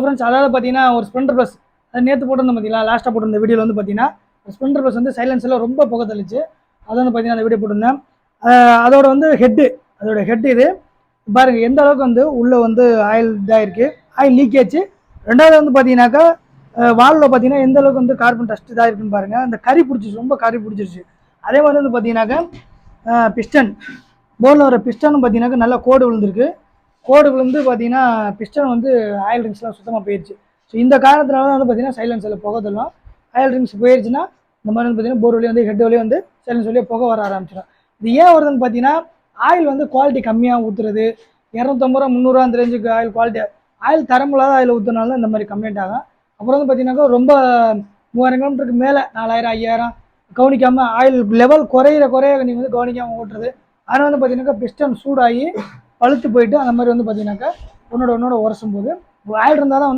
Friends அதாவது பார்த்தீங்கன்னா ஒரு ஸ்ப்ளெண்டர் ப்ளஸ் அது நேற்று போட்டிருந்தோம் பார்த்தீங்களா லாஸ்ட்டாக போட்டிருந்த வீடியோவில் வந்து பார்த்தீங்கன்னா ஸ்ப்ளெண்டர் ப்ளஸ் வந்து சைலன்ஸில் ரொம்ப புகை தள்ளிச்சு அது வந்து பார்த்தீங்கன்னா அந்த வீடியோ போட்டிருந்தேன். அதோட வந்து ஹெட்டு அதோட ஹெட் இது பாருங்கள் எந்த அளவுக்கு வந்து உள்ளே வந்து ஆயில் இதாகிருக்கு ஆயில் லீக்கேஜ் ரெண்டாவது வந்து பார்த்தீங்கன்னாக்கா வாலில் பார்த்தீங்கன்னா எந்த அளவுக்கு வந்து கார்பன் டஸ்ட் இதாக இருக்குன்னு பாருங்கள் அந்த கறி பிடிச்சிருச்சு ரொம்ப கறி பிடிச்சிருச்சு. அதே மாதிரி வந்து பார்த்தீங்கன்னாக்கா பிஸ்டன் போரில் வர பிஸ்டனும் பார்த்தீங்கன்னாக்கா நல்லா கோடு விழுந்திருக்கு. கோடு விழுந்து பார்த்தீங்கன்னா பிஸ்டன் வந்து ஆயில் ரிங்ஸ்லாம் சுத்தமாக போயிடுச்சு ஸோ இந்த காரணத்தினால தான் வந்து பார்த்தீங்கன்னா சைலன்ஸில் புகை தள்ளும் ஆயில் ரிங்ஸ் போயிடுச்சுன்னா இந்த மாதிரி வந்து பார்த்தீங்கன்னா போர் வழியாக வந்து ஹெட் வழியாக வந்து சைலன்ஸ் வழியாக புகை வர ஆரம்பிச்சிடும். இது ஏன் வருதுன்னு பார்த்தீங்கன்னா ஆயில் வந்து குவாலிட்டி கம்மியாக ஊற்றுறது இரநூத்தம்பது ரூபா முந்நூறுரூவா அந்த ரேஞ்சுக்கு ஆயில் குவாலிட்டி ஆயில் தரமில்லாத ஆயில் ஊற்றுனால தான் இந்த மாதிரி கம்ப்ளைண்ட் ஆகும். அப்புறம் வந்து பார்த்தீங்கன்னாக்கா ரொம்ப மூவாயிரம் கிலோமீட்டருக்கு மேலே நாலாயிரம் ஐயாயிரம் கவனிக்காமல் ஆயில் லெவல் குறையிற குறைய நீங்கள் வந்து கவனிக்காமல் ஓட்டுறது. அதனால் வந்து பார்த்தீங்கன்னாக்கா பிஸ்டன் சூடாகி பழுத்து போயிட்டு அந்த மாதிரி வந்து பார்த்தீங்கன்னாக்கா உன்னோட ஒன்னோட உரசும் போது ஆயில் இருந்தால் தான் வந்து